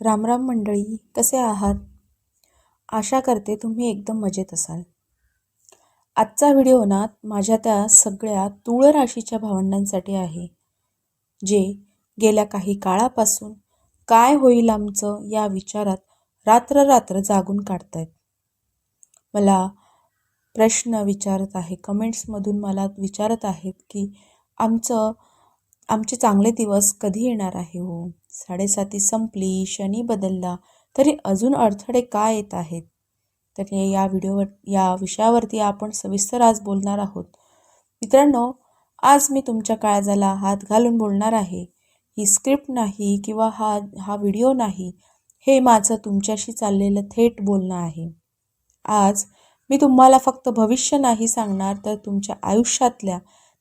रामराम मंडळी कसे आहात? आशा करते तुम्ही एकदम मजेत असाल. आजचा व्हिडिओ ना माझ्या त्या सगळ्या तुळ राशीच्या भावंडांसाठी आहे जे गेल्या काही काळापासून काय होईल आमचं या विचारात रात्र रात्र जागून काढतायत. मला प्रश्न विचारत आहे कमेंट्समधून मला विचारत आहेत की आमचं आमचे चांगले दिवस कधी येणार आहे हो? साडेसाती संपली शनी बदलला तरी अजून अडथळे का येत आहेत? तर हे या व्हिडिओवर या विषयावरती आपण सविस्तर आज बोलणार आहोत. मित्रांनो आज मी तुमच्या काळजाला हात घालून बोलणार आहे. ही स्क्रिप्ट नाही किंवा हा हा व्हिडिओ नाही हे माझं तुमच्याशी चाललेलं थेट बोलणं आहे. आज मी तुम्हाला फक्त भविष्य नाही सांगणार तर तुमच्या आयुष्यातल्या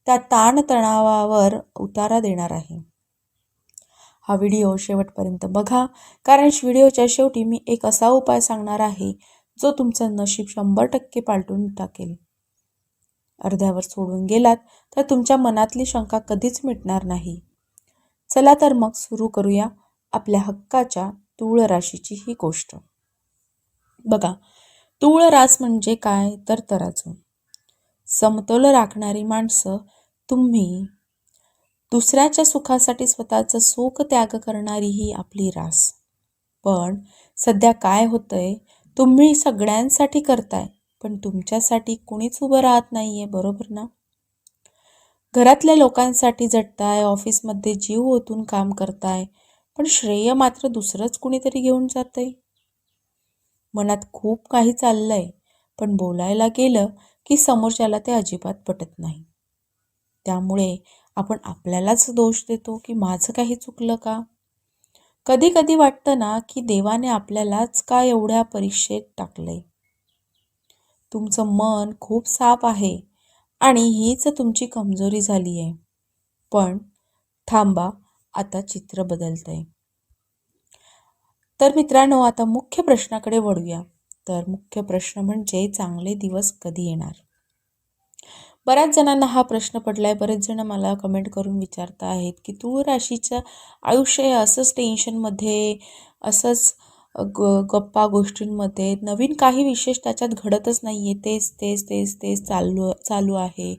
त्या ताणतणावावर उतारा देणार आहे. हा व्हिडिओ शेवटपर्यंत बघा. कारण व्हिडिओच्या शेवटी मी एक असा उपाय सांगणार आहे जो तुमचं नशीब शंभर टक्के पालटून टाकेल. अर्ध्यावर सोडून गेलात तर तुमच्या मनातली शंका कधीच मिटणार नाही. चला तर मग सुरू करूया आपल्या हक्काच्या तुळ राशीची ही गोष्ट. बघा तुळ रास म्हणजे काय? तर तराजू समतोल राखणारी माणसं तुम्ही दुसऱ्याच्या सुखासाठी स्वतःचं सुख त्याग करणारी ही आपली रास. पण सध्या काय होतंय? तुम्ही सगळ्यांसाठी करताय पण तुमच्यासाठी कुणीच उभं राहत नाही आहे बरोबर ना? घरातल्या लोकांसाठी झटताय ऑफिसमध्ये जीव ओतून काम करताय पण श्रेय मात्र दुसरंच कुणीतरी घेऊन जातंय. मनात खूप काही चाललंय पण बोलायला गेलं की समोरच्याला ते अजिबात पटत नाही. त्यामुळे आपण आपल्यालाच दोष देतो की माझं काही चुकलं का? कधी कधी वाटतं ना की देवाने आपल्यालाच का एवढ्या परीक्षेत टाकलंय? तुमचं मन खूप साफ आहे आणि हीच तुमची कमजोरी झाली आहे पण थांबा आता चित्र बदलतंय. तर मित्रांनो आता मुख्य प्रश्नाकडे वळूया. तर मुख्य प्रश्न म्हणजे चांगले दिवस कधी येणार? बऱ्याच जणांना हा प्रश्न पडला आहे बरेच जण मला कमेंट करून विचारत आहेत की तू राशीचं आयुष्य हे असंच टेन्शनमध्ये असंच ग गप्पा गोष्टींमध्ये नवीन काही विशेष त्याच्यात घडतच नाही आहे तेच तेच तेच तेच चालू चालू आहे.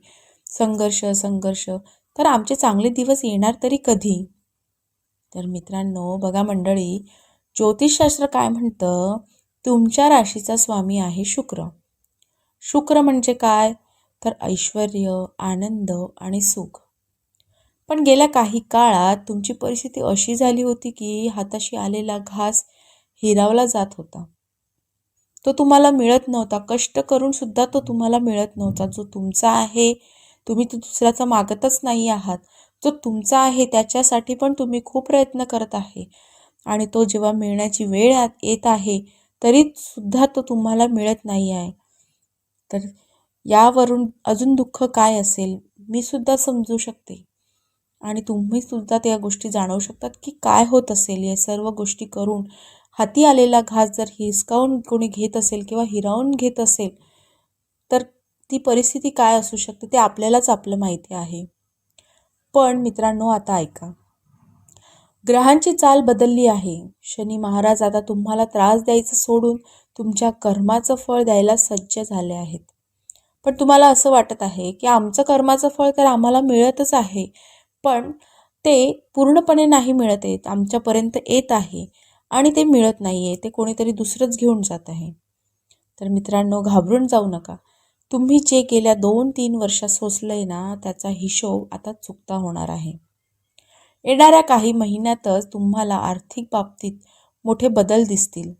संघर्ष संघर्ष. तर आमचे चांगले दिवस येणार तरी कधी? तर मित्रांनो बघा मंडळी ज्योतिषशास्त्र काय म्हणतं? तुमच्या राशीचा स्वामी आहे शुक्र. शुक्र म्हणजे काय? तर ऐश्वर आनंद आणि सुख. पण गेल्या काही काळात तुमची परिस्थिती अशी झाली होती की हाताशी आलेला घास हिरावला जात होता. तो तुम्हाला मिळत नव्हता. कष्ट करून सुद्धा तो तुम्हाला मिळत नव्हता. जो तुमचा आहे तुम्ही तो दुसऱ्याचा मागतच नाही आहात. जो तुमचा आहे त्याच्यासाठी पण तुम्ही खूप प्रयत्न करत आहे. आणि तो जेव्हा मिळण्याची वेळ येत आहे तरी सुद्धा तो तुम्हाला मिळत नाही आहे. तर यावरून अजून दुःख काय असेल मी सुद्धा समजू शकते. आणि तुम्ही सुद्धा त्या गोष्टी जाणवू शकतात की काय होत असेल या सर्व गोष्टी करून हाती आलेला घास जर हिसकावून कोणी घेत असेल किंवा हिरावून घेत असेल तर ती परिस्थिती काय असू शकते ते आपल्यालाच आपलं माहिती आहे. पण मित्रांनो आता ऐका. ग्रहांची चाल बदलली आहे. शनी महाराज आता तुम्हाला त्रास द्यायचं सोडून तुमच्या कर्माचं फळ द्यायला सज्ज झाले आहेत. पण तुम्हाला असं वाटत आहे की आमचं कर्माचं फळ तर आम्हाला मिळतच आहे पण ते पूर्णपणे नाही मिळत आहेत आमच्यापर्यंत येत आहे आणि ते मिळत नाही आहे ते कोणीतरी दुसरंच घेऊन जात आहे. तर मित्रांनो घाबरून जाऊ नका. तुम्ही जे गेल्या दोन तीन वर्षात सोसलं आहे ना त्याचा हिशोब आता चुकता होणार आहे. येणाऱ्या काही महिन्यातच तुम्हाला आर्थिक बाबतीत मोठे बदल दिसतील.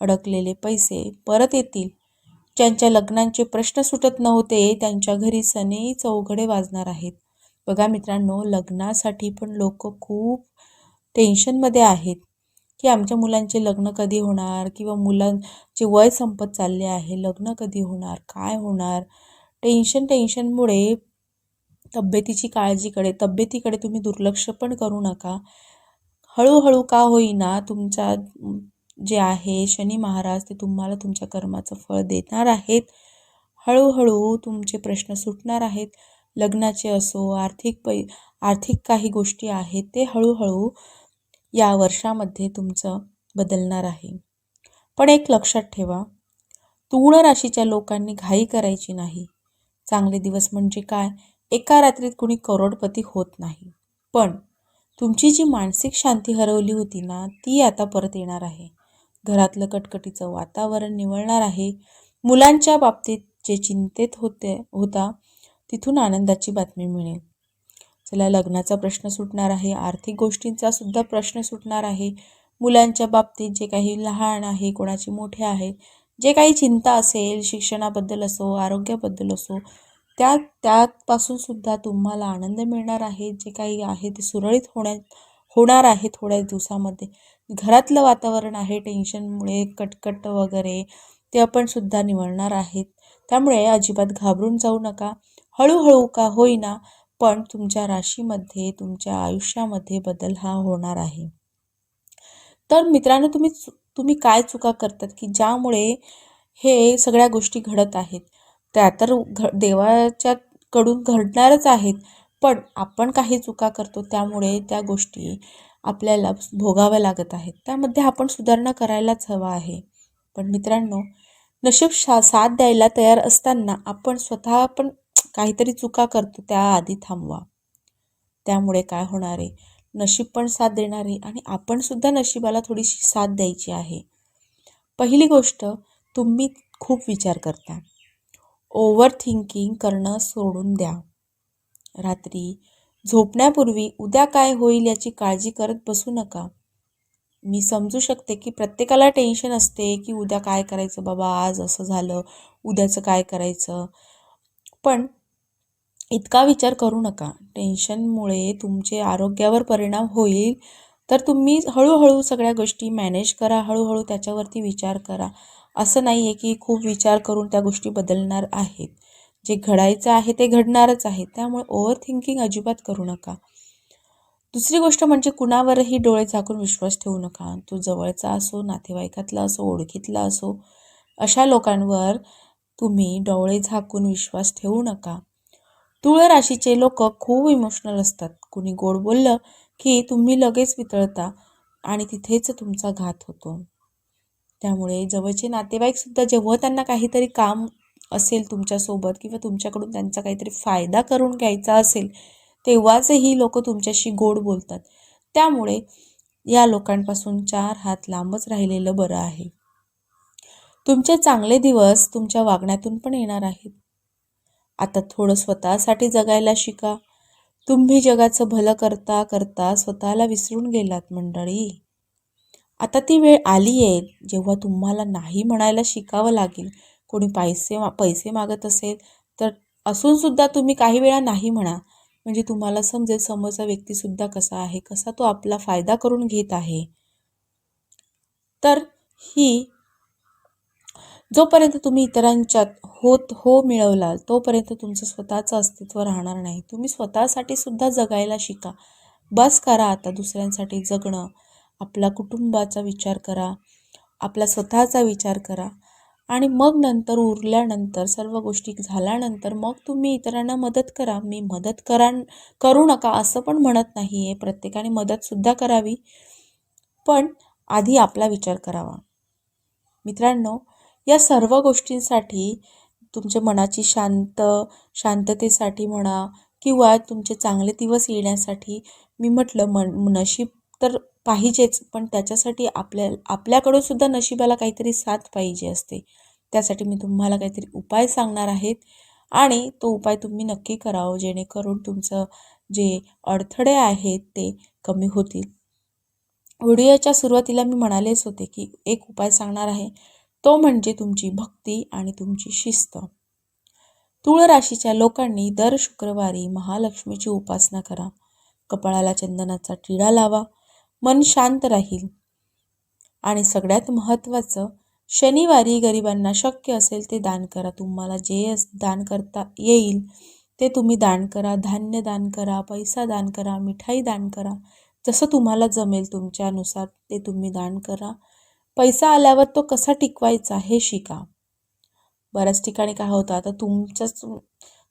अडकलेले पैसे परत येतील. ज्यांच्या लग्नांचे प्रश्न सुटत नव्हते त्यांच्या घरी सने चौघडे वाजणार आहेत. बघा मित्रांनो लग्नासाठी पण लोक खूप टेन्शनमध्ये आहेत. की आमच्या मुलांचे लग्न कधी होणार? किंवा मुलांचे वय संपत चालले आहे लग्न कधी होणार? काय होणार? टेन्शन टेन्शनमुळे तब्येतीची काळजीकडे तब्येतीकडे तुम्ही दुर्लक्ष पण करू नका. हळूहळू का होईना तुमचा जे आहे शनी महाराज ते तुम्हाला तुमच्या कर्माचं फळ देणार आहेत. हळूहळू तुमचे प्रश्न सुटणार आहेत. लग्नाचे असो आर्थिक पै आर्थिक काही गोष्टी आहेत ते हळूहळू या वर्षामध्ये तुमचं बदलणार आहे. पण एक लक्षात ठेवा तूळ राशीच्या लोकांनी घाई करायची नाही. चांगले दिवस म्हणजे काय? एका रात्रीत कुणी करोडपती होत नाही. पण तुमची जी मानसिक शांती हरवली होती ना ती आता परत येणार आहे. घरातलं कटकटीचं वातावरण निवळणार आहे. मुलांच्या बाबतीत जे चिंतेत होते होता तिथून आनंदाची बातमी मिळेल. चला लग्नाचा प्रश्न सुटणार आहे. आर्थिक गोष्टींचा सुद्धा प्रश्न सुटणार आहे. मुलांच्या बाबतीत जे काही लहान आहे कोणाची मोठे आहे जे काही चिंता असेल शिक्षणाबद्दल असो आरोग्याबद्दल असो त्या त्यापासून सुद्धा तुम्हाला आनंद मिळणार आहे. जे काही आहे ते सुरळीत होण्या होणार आहे थोड्या दिवसामध्ये. घरातलं वातावरण आहे टेन्शनमुळे कटकट वगैरे ते आपण सुद्धा निवडणार आहेत. त्यामुळे अजिबात घाबरून जाऊ नका. हळूहळू का होईना पण तुमच्या राशीमध्ये तुमच्या आयुष्यामध्ये बदल हा होणार आहे. तर मित्रांनो तुम्ही तुम्ही काय चुका करतात की ज्यामुळे हे सगळ्या गोष्टी घडत आहेत? त्या तर घ देवाच्या कडून घडणारच आहेत पण आपण काही चुका करतो त्यामुळे त्या गोष्टी आपल्याला भोगाव्या लागत आहेत. त्यामध्ये आपण सुधारणा करायलाच हवा आहे. पण मित्रांनो नशीब शा साथ द्यायला तयार असताना आपण स्वतः पण काहीतरी चुका करतो त्याआधी थांबवा. त्यामुळे काय होणार आहे? नशीब पण साथ देणार आहे आणि आपण सुद्धा नशिबाला थोडीशी साथ द्यायची आहे. पहिली गोष्ट तुम्ही खूप विचार करता. ओव्हर थिंकिंग करणं सोडून द्या. रात्री झोपण्यापूर्वी उद्या काय होईल याची काळजी करत बसू नका. मी समजू शकते की प्रत्येकाला टेन्शन असते की उद्या काय करायचं? बाबा आज असं झालं उद्याचं काय करायचं? पण इतका विचार करू नका. टेन्शनमुळे तुमचे आरोग्यावर परिणाम होईल. तर तुम्ही हळूहळू सगळ्या गोष्टी मॅनेज करा हळूहळू त्याच्यावरती विचार करा. असं नाही आहे की खूप विचार करून त्या गोष्टी बदलणार आहेत. जे घडायचं आहे ते घडणारच आहे. त्यामुळे ओव्हर थिंकिंग अजिबात करू नका. दुसरी गोष्ट म्हणजे कुणावरही डोळे झाकून विश्वास ठेवू नका. तो जवळचा असो नातेवाईकातला असो ओळखीतला असो अशा लोकांवर तुम्ही डोळे झाकून विश्वास ठेवू नका. तुळ राशीचे लोक खूप इमोशनल असतात. कुणी गोड बोललं की तुम्ही लगेच वितळता आणि तिथेच तुमचा घात होतो. त्यामुळे जवळचे नातेवाईकसुद्धा जेव्हा त्यांना काहीतरी काम असेल तुमच्यासोबत किंवा तुमच्याकडून त्यांचा काहीतरी फायदा करून घ्यायचा असेल तेव्हाच ही लोक तुमच्याशी गोड बोलतात. त्यामुळे या लोकांपासून चार हात लांबच राहिलेलं बरं आहे. तुमचे चांगले दिवस तुमच्या वागण्यातून पण येणार आहेत. आता थोडं स्वतःसाठी जगायला शिका. तुम्ही जगाचं भलं करता करता स्वतःला विसरून गेलात मंडळी. आता ती वेळ आली आहे जेव्हा तुम्हाला नाही म्हणायला शिकावं लागेल कोणी पैसे मा पैसे मागत असेल तर असूनसुद्धा तुम्ही काही वेळा नाही म्हणा. म्हणजे तुम्हाला समजेल समोरचा व्यक्तीसुद्धा कसा आहे कसा तो आपला फायदा करून घेत आहे. तर ही जोपर्यंत तुम्ही इतरांच्यात होत हो मिळवलाल तोपर्यंत तुमचं स्वतःचं अस्तित्व राहणार नाही. तुम्ही स्वतःसाठी सुद्धा जगायला शिका. बस करा आता दुसऱ्यांसाठी जगणं. आपला कुटुंबाचा विचार करा. आपला स्वतःचा विचार करा. आणि मग नंतर उरल्यानंतर सर्व गोष्टी झाल्यानंतर मग तुम्ही इतरांना मदत करा. मी मदत करा करू नका असं पण म्हणत नाही आहे प्रत्येकाने मदतसुद्धा करावी. पण आधी आपला विचार करावा. मित्रांनो या सर्व गोष्टींसाठी तुमच्या मनाची शांत शांततेसाठी म्हणा किंवा तुमचे चांगले दिवस येण्यासाठी मी म्हटलं मन नशीब तर पाहिजेच पण त्याच्यासाठी आपल्या आपल्याकडून सुद्धा नशिबाला काहीतरी साथ पाहिजे असते. त्यासाठी मी तुम्हाला काहीतरी उपाय सांगणार आहेत आणि तो उपाय तुम्ही नक्की करावं जेणेकरून तुमचं जे अडथळे आहेत ते कमी होतील. व्हिडिओच्या सुरुवातीला मी म्हणालेच होते की एक उपाय सांगणार आहे. तो म्हणजे तुमची भक्ती आणि तुमची शिस्त. तुळ राशीच्या लोकांनी दर शुक्रवारी महालक्ष्मीची उपासना करा. कपाळाला चंदनाचा टिळा लावा. मन शांत राहील. आणि सगळ्यात महत्त्वाचं शनिवारी गरिबांना शक्य असेल ते दान करा. तुम्हाला जे दान करता येईल ते तुम्ही दान करा. धान्य दान करा पैसा दान करा मिठाई दान करा. जसं तुम्हाला जमेल तुमच्यानुसार ते तुम्ही दान करा. पैसा आल्यावर तो कसा टिकवायचा हे शिका. बऱ्याच ठिकाणी काय होतं आता तुमच्याच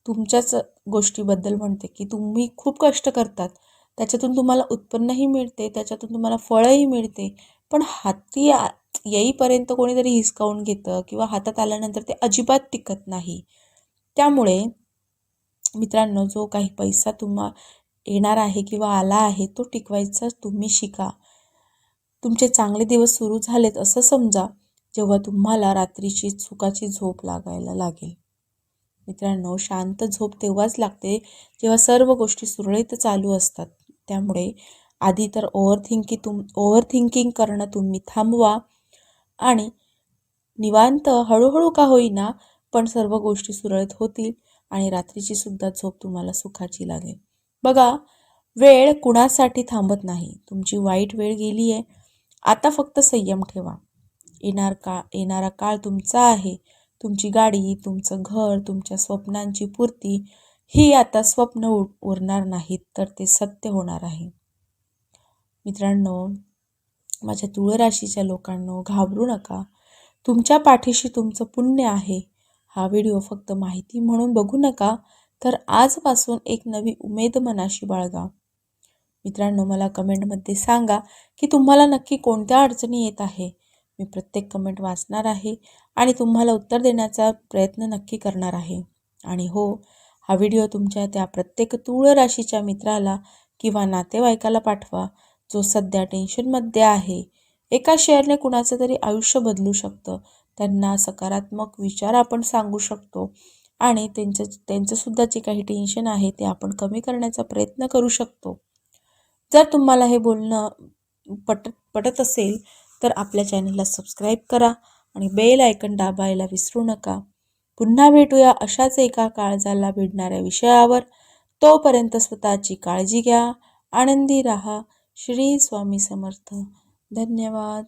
तुमच्याच गोष्टीबद्दल म्हणते की तुम्ही खूप कष्ट करतात. त्याच्यातून तुम्हाला उत्पन्नही मिळते त्याच्यातून तुम्हाला फळंही मिळते. पण हाती आ- येईपर्यंत कोणीतरी हिसकावून घेतं किंवा हातात आल्यानंतर ते अजिबात टिकत नाही. त्यामुळे मित्रांनो जो काही पैसा तुम्हा येणार आहे किंवा आला आहे तो टिकवायचा तुम्ही शिका. तुमचे चांगले दिवस सुरू झालेत असं समजा जेव्हा तुम्हाला रात्रीची सुखाची झोप लागायला लागेल. मित्रांनो शांत झोप तेव्हाच लागते जेव्हा सर्व गोष्टी सुरळीत चालू असतात. त्यामुळे आधी तर ओव्हर तुम ओव्हर थिंकिंग करणं तुम्ही थांबवा. आणि निवांत हळूहळू का होईना पण सर्व गोष्टी सुरळीत होतील आणि रात्रीची सुद्धा झोप तुम्हाला सुखाची लागेल. बघा वेळ कुणासाठी थांबत नाही. तुमची वाईट वेळ गेली आहे. आता फक्त संयम ठेवा. येणार का येणारा काळ तुमचा आहे. तुमची गाडी तुमचं घर तुमच्या स्वप्नांची पूर्ती ही आता स्वप्न उरणार नाहीत तर ते सत्य होणार आहे. मित्रांनो माझ्या तुळ राशीच्या लोकांनो घाबरू नका. तुमच्या पाठीशी तुमचं पुण्य आहे. हा व्हिडिओ फक्त माहिती म्हणून बघू नका तर आजपासून एक नवी उमेद मनाशी बाळगा. मित्रांनो मला कमेंटमध्ये सांगा की तुम्हाला नक्की कोणत्या अडचणी येत आहे. मी प्रत्येक कमेंट वाचणार आहे आणि तुम्हाला उत्तर देण्याचा प्रयत्न नक्की करणार आहे. आणि हो हा व्हिडिओ तुमच्या त्या प्रत्येक तूळ राशीच्या मित्राला किंवा नातेवाईकाला पाठवा जो सध्या टेन्शनमध्ये आहे. एका शेअरने कुणाचं तरी आयुष्य बदलू शकतं. त्यांना सकारात्मक विचार आपण सांगू शकतो आणि त्यांचं त्यांचंसुद्धा जे काही टेन्शन आहे ते आपण कमी करण्याचा प्रयत्न करू शकतो. जर तुम्हाला हे बोलणं पटत पटत असेल तर आपल्या चॅनलला सबस्क्राईब करा आणि बेल आयकन दाबायला विसरू नका. पुन्हा भेटूया अशाच एका काळजाला भिडणाऱ्या विषयावर. तोपर्यंत स्वतःची काळजी घ्या. आनंदी राहा. श्री स्वामी समर्थ. धन्यवाद.